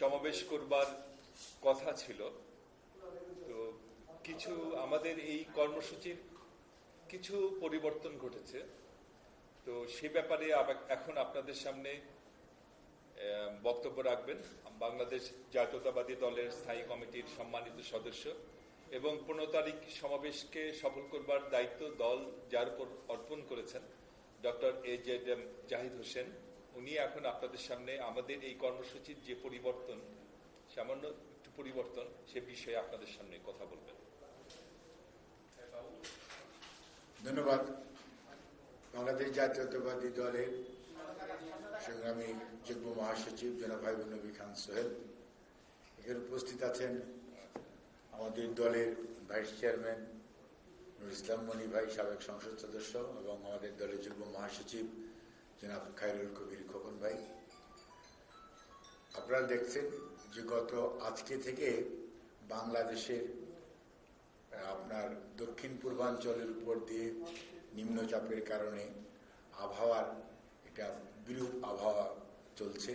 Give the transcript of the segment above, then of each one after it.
সমাবেশ করবার কথা ছিল। তো কিছু আমাদের এই কর্মসূচির কিছু পরিবর্তন ঘটেছে। তো সে ব্যাপারে এখন আপনাদের সামনে বক্তব্য রাখবেন। বাংলাদেশ জাতীয়তাবাদী দলের স্থায়ী কমিটির সম্মানিত সদস্য এবং পনেরো তারিখ সমাবেশকে সফল করবার দায়িত্ব দল যার উপর অর্পণ করেছেন doctor A Z M Zahid Hossain. উনি এখন আপনাদের সামনে আমাদের এই কর্মসূচির যে পরিবর্তন, সামান্য একটু পরিবর্তন, সে বিষয়ে আপনাদের সামনে কথা বলবেন। ধন্যবাদ। বাংলাদেশ জাতীয়তাবাদী দলের সংগ্রামী যুগ্ম মহাসচিব জনাব হাবিবুল নবী খান সোহেল। এখানে উপস্থিত আছেন আমাদের দলের ভাইস চেয়ারম্যান নুর ইসলাম মনি ভাই, সাবেক সংসদ সদস্য এবং আমাদের দলের যুগ্ম মহাসচিব জনাব খায়রুল কবির খোকন ভাই, আপনারা দেখছেন যে গত আজকে থেকে বাংলাদেশের, আপনার দক্ষিণ পূর্বাঞ্চলের উপর দিয়ে নিম্নচাপের কারণে আবহাওয়ার এটা বিরূপ আবহাওয়া চলছে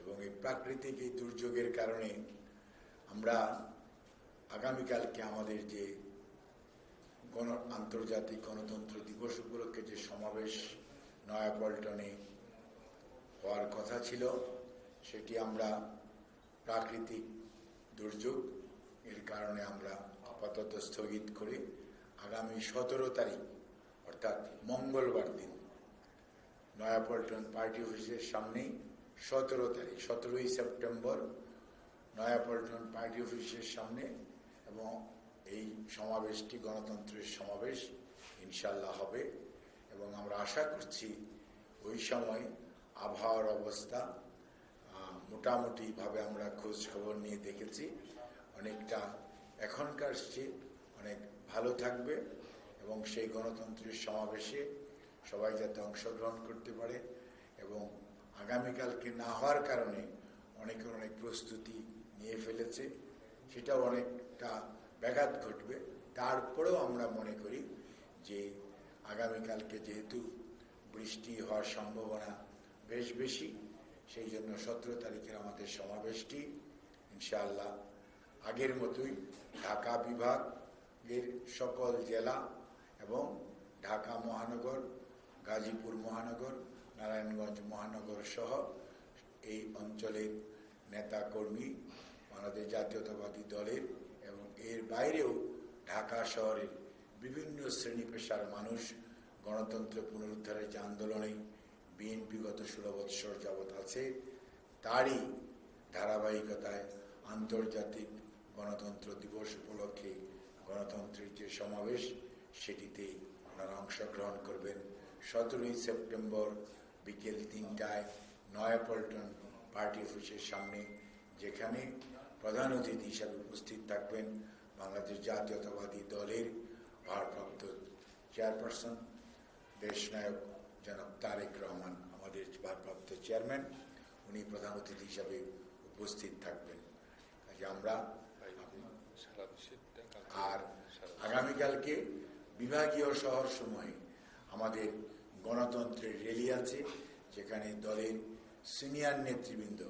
এবং এই প্রাকৃতিক এই দুর্যোগের কারণে আমরা আগামীকালকে আমাদের যে গণ, আন্তর্জাতিক গণতন্ত্র দিবস উপলক্ষে যে সমাবেশ নয়াপল্টনে হওয়ার কথা ছিল, সেটি আমরা প্রাকৃতিক দুর্যোগ, এর কারণে আমরা আপাতত স্থগিত করে আগামী সতেরো তারিখ, অর্থাৎ মঙ্গলবার দিন। নয়াপল্টন পার্টি অফিসের সামনেই সতেরো তারিখ, সতেরোই সেপ্টেম্বর নয়াপল্টন পার্টি অফিসের সামনে এবং এই সমাবেশটি গণতন্ত্রের সমাবেশ ইনশাল্লাহ হবে। এবং আমরা আশা করছি ওই সময় আবহাওয়ার অবস্থা মোটামুটিভাবে আমরা খোঁজ খবর নিয়ে দেখেছি। অনেকটা এখনকার চেয়ে অনেক ভালো থাকবে এবং সেই গণতন্ত্রের সমাবেশে সবাই যাতে অংশগ্রহণ করতে পারে এবং আগামীকালকে না হওয়ার কারণে অনেকের অনেক প্রস্তুতি নিয়ে ফেলেছে, সেটাও অনেকটা ব্যাঘাত ঘটবে। তারপরেও আমরা মনে করি যে আগামীকালকে যেহেতু বৃষ্টি হওয়ার সম্ভাবনা বেশ বেশি, সেই জন্য সতেরো তারিখের আমাদের সমাবেশটি, ইনশাআল্লাহ আগের মতোই ঢাকা বিভাগের সকল জেলা এবং ঢাকা মহানগর, গাজীপুর মহানগর, নারায়ণগঞ্জ মহানগর সহ এই অঞ্চলের নেতাকর্মী আমাদের জাতীয়তাবাদী দলের এবং এর বাইরেও ঢাকা শহরের বিভিন্ন শ্রেণি পেশার মানুষ গণতন্ত্র পুনরুদ্ধারের যে আন্দোলনে বিএনপি গত ষোলো বৎসর যাবৎ আছে, তারই ধারাবাহিকতায় আন্তর্জাতিক গণতন্ত্র দিবস উপলক্ষে গণতন্ত্রের যে সমাবেশ, সেটিতে ওনারা অংশগ্রহণ করবেন। সতেরোই সেপ্টেম্বর বিকেল তিনটায় নয়াপল্টন পার্টি অফিসের সামনে, যেখানে প্রধান অতিথি হিসাবে উপস্থিত থাকবেন বাংলাদেশ জাতীয়তাবাদী দলের ভারপ্রাপ্ত চেয়ারপারসন দেশনায়ক জনাব তারেক রহমান, আমাদের ভারপ্রাপ্ত চেয়ারম্যান উনি প্রধান অতিথি হিসাবে উপস্থিত থাকবেন। কাজে আমরা আর আগামীকালকে বিভাগীয় শহর সময়ে আমাদের গণতন্ত্রের র্যালি আছে, যেখানে দলের সিনিয়র নেতৃবৃন্দ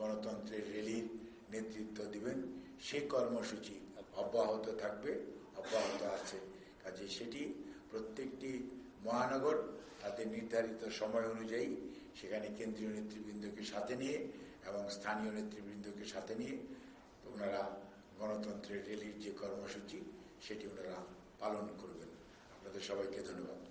গণতন্ত্রের র্যালির নেতৃত্ব দিবেন। সে কর্মসূচি অব্যাহত থাকবে, অব্যাহত আছে। কাজে সেটি প্রত্যেকটি মহানগর তাদের নির্ধারিত সময় অনুযায়ী সেখানে কেন্দ্রীয় নেতৃবৃন্দকে সাথে নিয়ে এবং স্থানীয় নেতৃবৃন্দকে সাথে নিয়ে ওনারা গণতন্ত্রের রেলির যে কর্মসূচি, সেটি ওনারা পালন করবেন। আপনাদের সবাইকে ধন্যবাদ।